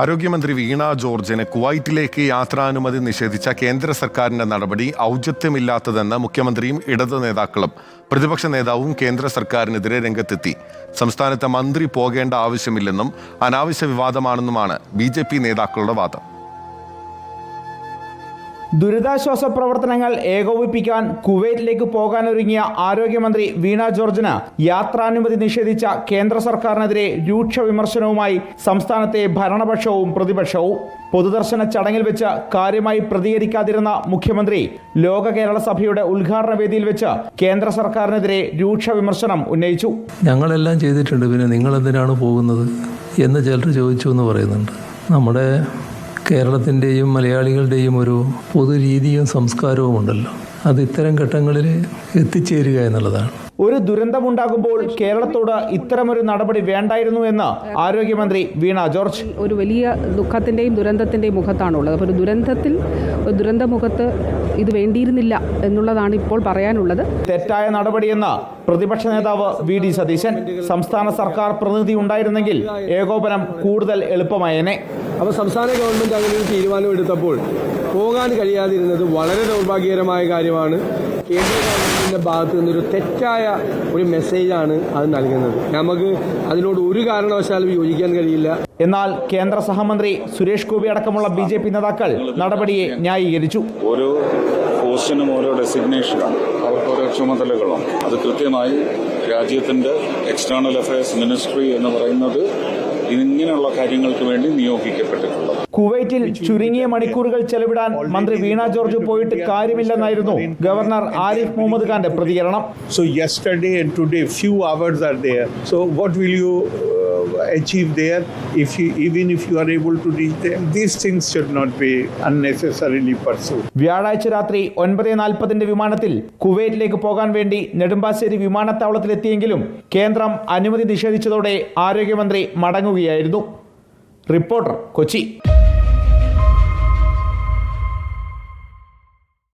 ആരോഗ്യമന്ത്രി വീണ ജോർജിന് കുവൈറ്റിലേക്ക് യാത്രാനുമതി നിഷേധിച്ച കേന്ദ്ര സർക്കാരിന്റെ നടപടി ഔചിത്യമില്ലാത്തതെന്ന് മുഖ്യമന്ത്രിയും ഇടത് നേതാക്കളും പ്രതിപക്ഷ നേതാവും കേന്ദ്ര സർക്കാരിനെതിരെ രംഗത്തെത്തി. സംസ്ഥാനത്തെ മന്ത്രി പോകേണ്ട ആവശ്യമില്ലെന്നും അനാവശ്യ വിവാദമാണെന്നുമാണ് ബി നേതാക്കളുടെ വാദം. ദുരിതാശ്വാസ പ്രവർത്തനങ്ങൾ ഏകോപിപ്പിക്കാൻ കുവൈറ്റിലേക്ക് പോകാനൊരുങ്ങിയ ആരോഗ്യമന്ത്രി വീണ ജോർജിന് യാത്രാനുമതി നിഷേധിച്ച കേന്ദ്ര സർക്കാരിനെതിരെ രൂക്ഷ വിമർശനവുമായി സംസ്ഥാനത്തെ ഭരണപക്ഷവും പ്രതിപക്ഷവും പൊതുദർശന ചടങ്ങിൽ വെച്ച് കാര്യമായി പ്രതികരിക്കാതിരുന്ന മുഖ്യമന്ത്രി ലോക കേരള സഭയുടെ ഉദ്ഘാടന വേദിയിൽ വെച്ച് കേന്ദ്ര സർക്കാരിനെതിരെ രൂക്ഷ വിമർശനം ഉന്നയിച്ചു. ഞങ്ങളെല്ലാം ചെയ്തിട്ടുണ്ട്. പിന്നെ നിങ്ങൾ എന്തിനാണ് പോകുന്നത്? എന്ന് ചിലർ ചോദിച്ചു എന്ന് പറയുന്നുണ്ട്. നമ്മുടെ കേരളത്തിന്റെയും മലയാളികളുടെയും ഒരു പൊതു രീതിയും സംസ്കാരവും ഉണ്ടല്ലോ. അത് ഇത്തരം ഘട്ടങ്ങളിൽ എത്തിച്ചേരുക എന്നുള്ളതാണ്. ഒരു ദുരന്തമുണ്ടാകുമ്പോൾ കേരളത്തോട് ഇത്തരമൊരു നടപടി വേണ്ടായിരുന്നു എന്ന് ആരോഗ്യമന്ത്രി വീണ ജോർജ്. ഒരു വലിയ ദുഃഖത്തിന്റെയും ദുരന്തത്തിന്റെയും മുഖത്താണുള്ളത്. അപ്പോൾ ഒരു ദുരന്തത്തിൽ ഒരു ദുരന്തമുഖത്ത് ഇത് വേണ്ടിയിരുന്നില്ല എന്നുള്ളതാണ് ഇപ്പോൾ പറയാനുള്ളത്. തെറ്റായ നടപടിയെന്ന് പ്രതിപക്ഷ നേതാവ് വി ഡി സതീശൻ സംസ്ഥാന സർക്കാർ പ്രതിനിധി ഉണ്ടായിരുന്നെങ്കിൽ ഏകോപനം കൂടുതൽ എളുപ്പമായേനെ. അപ്പോൾ സംസ്ഥാന ഗവൺമെന്റ് അങ്ങനെ ഒരു തീരുമാനം എടുത്തപ്പോൾ പോകാൻ കഴിയാതിരുന്നത് വളരെ ദൗർഭാഗ്യകരമായ കാര്യമാണ്. കേന്ദ്ര ഗവൺമെന്റിന്റെ ഭാഗത്ത് നിന്നൊരു തെറ്റായ ഒരു മെസ്സേജാണ് അത് നൽകുന്നത്. നമുക്ക് അതിനോട് ഒരു കാരണവശാലും യോജിക്കാൻ കഴിയില്ല. എന്നാൽ കേന്ദ്ര സഹമന്ത്രി സുരേഷ് ഗോപി അടക്കമുള്ള ബി ജെ പി നേതാക്കൾ നടപടിയെ ന്യായീകരിച്ചു. ഓരോ പോസ്റ്റിനും ഓരോ ഡെസിഗ്നേഷനാണ് അവർക്ക് ഓരോ ചുമതലകളാണ് അത് കൃത്യമായി രാജ്യത്തിന്റെ എക്സ്റ്റേണൽ അഫയേഴ്സ് മിനിസ്ട്രി എന്ന് പറയുന്നത് ഇങ്ങനെയുള്ള കാര്യങ്ങൾക്ക് വേണ്ടി നിയോഗിക്കപ്പെട്ടിട്ടുള്ളത് കുവൈറ്റിൽ ചുരുങ്ങിയ മണിക്കൂറുകൾ ചെലവിടാൻ മന്ത്രി വീണ ജോർജ് പോയിട്ട് കാര്യമില്ലെന്നായിരുന്നു ഗവർണർ ആരിഫ് മുഹമ്മദ് ഖാന്റെ പ്രതികരണം so yesterday and today, few are there. So what will you uh, achieve there if you, even if you are able to reach them? These things should not be unnecessarily pursued. വ്യാഴാഴ്ച രാത്രി ഒൻപത് നാൽപ്പതിന്റെ വിമാനത്തിൽ കുവൈറ്റിലേക്ക് പോകാൻ വേണ്ടി നെടുമ്പാശ്ശേരി വിമാനത്താവളത്തിലെത്തിയെങ്കിലും കേന്ദ്രം അനുമതി നിഷേധിച്ചതോടെ ആരോഗ്യമന്ത്രി മടങ്ങുകയായിരുന്നു റിപ്പോർട്ടർ കൊച്ചി